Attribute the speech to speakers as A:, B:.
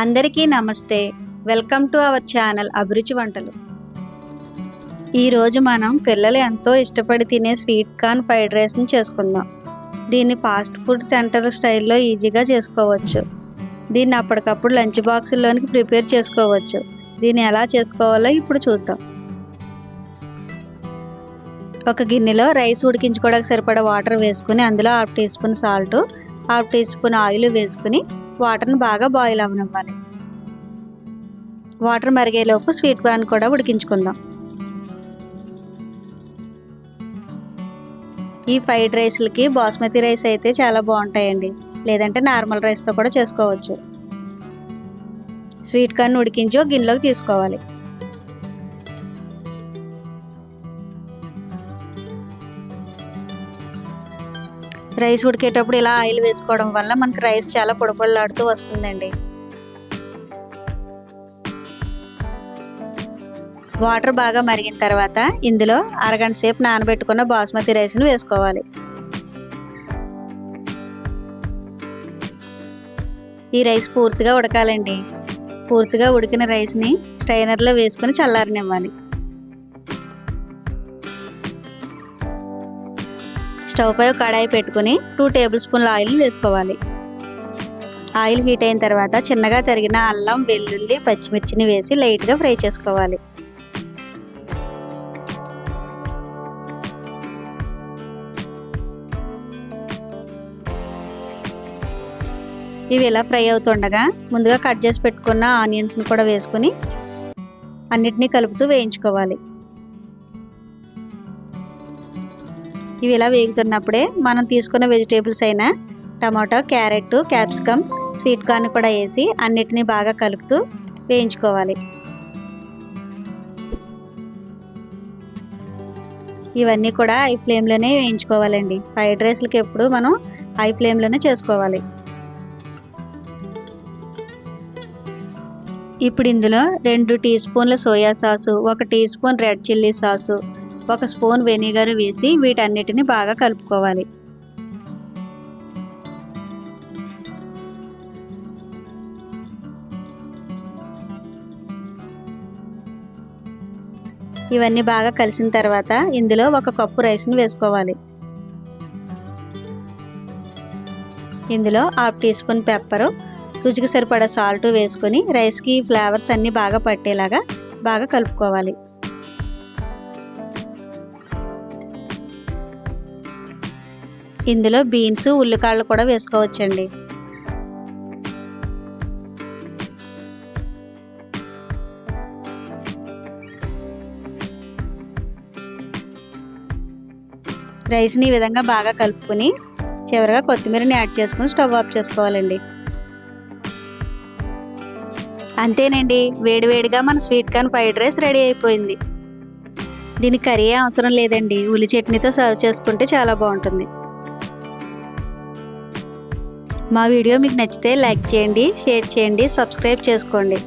A: అందరికీ నమస్తే. Welcome to our channel అభిరుచి వంటలు. ఈరోజు మనం పిల్లలు ఎంతో ఇష్టపడి తినే స్వీట్ కార్న్ ఫ్రైడ్ రైస్ని చేసుకుందాం. దీన్ని ఫాస్ట్ ఫుడ్ సెంటర్ స్టైల్లో ఈజీగా చేసుకోవచ్చు. దీన్ని అప్పటికప్పుడు లంచ్ బాక్సుల్లోనికి ప్రిపేర్ చేసుకోవచ్చు. దీన్ని ఎలా చేసుకోవాలో ఇప్పుడు చూద్దాం. ఒక గిన్నెలో రైస్ ఉడికించుకోవడానికి సరిపడా వాటర్ వేసుకుని అందులో half teaspoon salt half teaspoon oil వేసుకుని వాటర్ని బాగా బాయిల్ అవ్వనివ్వాలి వాటర్ మరిగేలోపు స్వీట్ కార్న్ కూడా ఉడికించుకుందాం. ఈ ఫ్రైడ్ రైస్లకి బాస్మతి రైస్ అయితే చాలా బాగుంటాయండి. లేదంటే నార్మల్ రైస్తో కూడా చేసుకోవచ్చు. స్వీట్ కార్న్ ఉడికించి ఒక గిన్నెలోకి తీసుకోవాలి. రైస్ ఉడికేటప్పుడు ఇలా ఆయిల్ వేసుకోవడం వల్ల మనకి రైస్ చాలా పొడపొడలాడుతూ వస్తుందండి. వాటర్ బాగా మరిగిన తర్వాత ఇందులో అరగంట సేపు నానబెట్టుకున్న బాస్మతి రైస్ని వేసుకోవాలి. ఈ రైస్ పూర్తిగా ఉడకాలండి. పూర్తిగా ఉడికిన రైస్ని స్ట్రైనర్లో వేసుకుని చల్లారనివ్వాలి. స్టవ్ పై కడాయి పెట్టుకుని టూ టేబుల్ స్పూన్ల ఆయిల్ వేసుకోవాలి. ఆయిల్ హీట్ అయిన తర్వాత చిన్నగా తరిగిన అల్లం వెల్లుల్లి పచ్చిమిర్చిని వేసి లైట్గా ఫ్రై చేసుకోవాలి. ఇవి ఇలా ఫ్రై అవుతుండగా ముందుగా కట్ చేసి పెట్టుకున్న ఆనియన్స్ని కూడా వేసుకుని అన్నిటినీ కలుపుతూ వేయించుకోవాలి. ఇవి ఇలా వేగుతున్నప్పుడే మనం తీసుకున్న వెజిటేబుల్స్ అయినా tomato carrot capsicum sweet corn కూడా వేసి అన్నిటినీ బాగా కలుపుతూ వేయించుకోవాలి. ఇవన్నీ కూడా హై ఫ్లేమ్లోనే వేయించుకోవాలండి. ఫ్రైడ్ రైస్లకి ఎప్పుడు మనం హై ఫ్లేమ్లోనే చేసుకోవాలి. ఇప్పుడు ఇందులో రెండు టీ స్పూన్ల సోయా సాసు ఒక teaspoon red chilli sauce ఒక స్పూన్ వెనిగర్ వేసి వీటన్నిటిని బాగా కలుపుకోవాలి. ఇవన్నీ బాగా కలిసిన తర్వాత ఇందులో ఒక కప్పు రైస్ని వేసుకోవాలి. ఇందులో హాఫ్ టీ స్పూన్ పెప్పరు రుచికి సరిపడా సాల్ట్ వేసుకొని రైస్కి ఫ్లేవర్స్ అన్నీ బాగా పట్టేలాగా బాగా కలుపుకోవాలి. ఇందులో బీన్స్ ఉల్లికాళ్ళు కూడా వేసుకోవచ్చండి. రైస్ని ఈ విధంగా బాగా కలుపుకొని చివరిగా కొత్తిమీరని యాడ్ చేసుకుని స్టవ్ ఆఫ్ చేసుకోవాలండి. అంతేనండి వేడివేడిగా మన sweet corn fried rice ready అయిపోయింది. దీనికి కర్రీ అవసరం లేదండి ఉల్లి చట్నీతో సర్వ్ చేసుకుంటే చాలా బాగుంటుంది. మా వీడియో మీకు నచ్చితే లైక్ చేయండి షేర్ చేయండి సబ్స్క్రైబ్ చేసుకోండి.